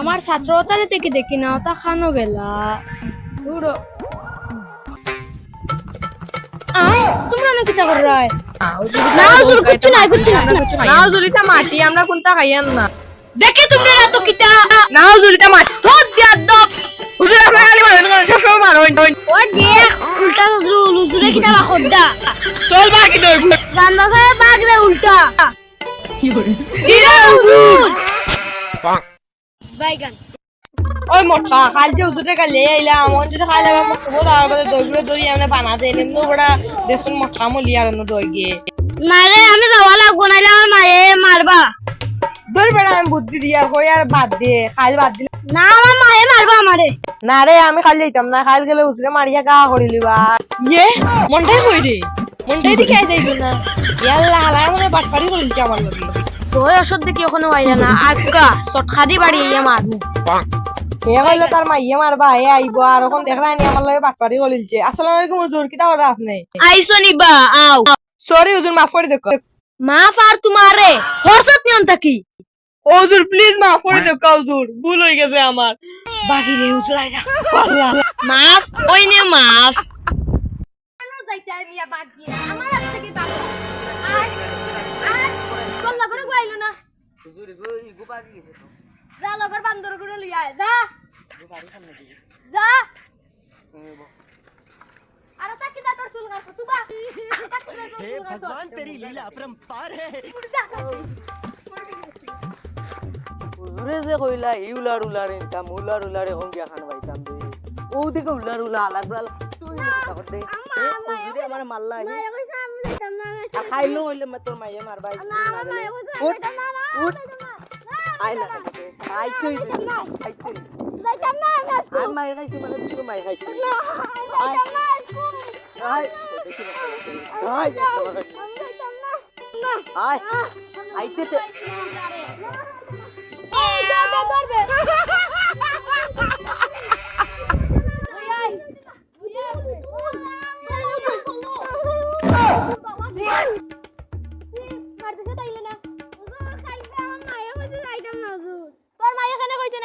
আমার ছাত্র তারে থেকে দেখি না তা খানো গেলা। দূরো আয় তোমরা না কিতা কর রায়? না হুজুর কুচ্ছু নাই কুচ্ছু নাই না। হুজুরিটা মাটি আমরা কোনটা খাইয়ান না। দেখে তোমরা না তো কিতা না হুজুরিটা মাটি। তোর দিয়া দপ হুজুর আপনার খালি মারেন কেন সবসময় মারেন ও দেখ উল্টা হুজুর হুজুরে কিতা বা চল বাকি বাগরে উল্টা। হুজুর? বাইগান। ওই মোটা খাল যে কালে আইলা আমন যদি খাইলে আমার দই গুলো দই আমরা বানাতে ওরা মোটা মলি আর অন্য দই গিয়ে না রে আমি যাওয়া লাগবো নাইলে আমার মায়ে মারবা দই বেড়া আমি বুদ্ধি দিয়ে আর কই আর বাদ দিয়ে খাইল বাদ দিলে। না আমার মায়ে মারবা আমারে না রে আমি খালি যাইতাম না খাইল গেলে হুজুরে মারিয়া গা করিলি বা। ইয়ে মনটাই কই রে মনটাই দেখে আই যাইব না। ইয়াল্লা হালাই মনে বাটপারি করিলছে আমার লগে। তোই ওষুধ দেখি ওখানে আইলা না। আজ্ঞা চটখাদি বাড়ি ইয়ে হে কইলো তার মাইয়া মারবা হে আইব আর এখন দেখলাই নি আমার লগে বাটপারি করিলছে আসসালামু আলাইকুম হুজুর কিতা করে আপনি আইসো নিবা আও। সরি হুজুর মাফ করে দেখো মাফ আর তোমারে হরসত নিয়ন থাকি ও হুজুর প্লিজ মাফ করে দেখো হুজুর ভুল হয়ে গেছে আমার বাকি রে হুজুর আইরা মাফ ওই নে মাফ। যা লগর বান্দর করে লিয়া যা যা আরে তাকি দা তোর চুল গাছ তুবা হে ভগবান তেরি লীলা अपरंपार है হুজুরে যে কইলা ই উলার উলার ইনকাম উলার উলার এখন গিয়া খান পাইতাম দে ও দিকে উলার উলা আলার বড় তুই কথা করতে এ হুজুরে আমার মাল্লা হি আর খাইলো হইলে মে তোর মাইয়া মারবা উঠ উঠ আই না। আই তুই। আই তুই। আর মাইয়া খাইছি মানে তুই মাইয়া খাইছি আই আই আই আইতে তে। তোর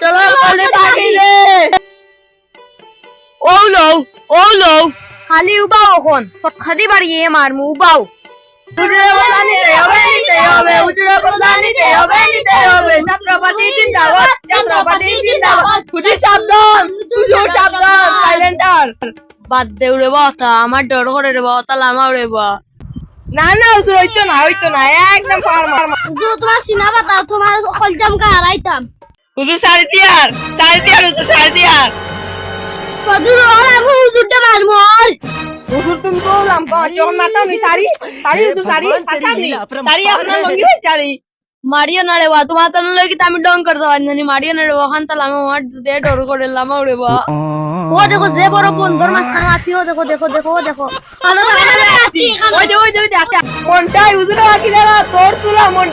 চলো বলে বাকি রে ও লো ও লো খালি উবাও এখন সটখাদি বাড়িয়ে মারমু উবাও উজুরে বলা নিতে হবে নিতে হবে উজুরে বলা নিতে হবে নিতে হবে ছাত্রপাতি জিন্দাবাদ ছাত্রপাতি জিন্দাবাদ হুজুর সাবধান হুজুর সাবধান সাইলেন্টার বাদ দে উড়ে বাতা আমার ডর করে রে বাতা লামা উড়ে বা না না হুজুর হইতো না হইতো না একদম পার মার। যে তোমার সিনা বাতা তোমার খলজাম কা হারাইতাম হুজুর সাড়ে দিয়ার সাড়ে দিয়ার হুজুর সাড়ে দিয়ার। সদুর ওর আমি হুজুরটা মারমু আর হুজুর তুমি নি হুজুর নি আপনার লঙ্গি শাড়ি। মারিও না রে বা তোমার তান লাগি আমি ডং করতে পারি না মারিও না রে বা খান তালা আমার যে ডর করে লামা উড়ে বা ও দেখো যে বড় বন্ধুর মাঝখানে মাতি ও দেখো দেখো দেখো ও দেখো মনটাই হুজুরে বাকি দাঁড়া তোর তুলা মন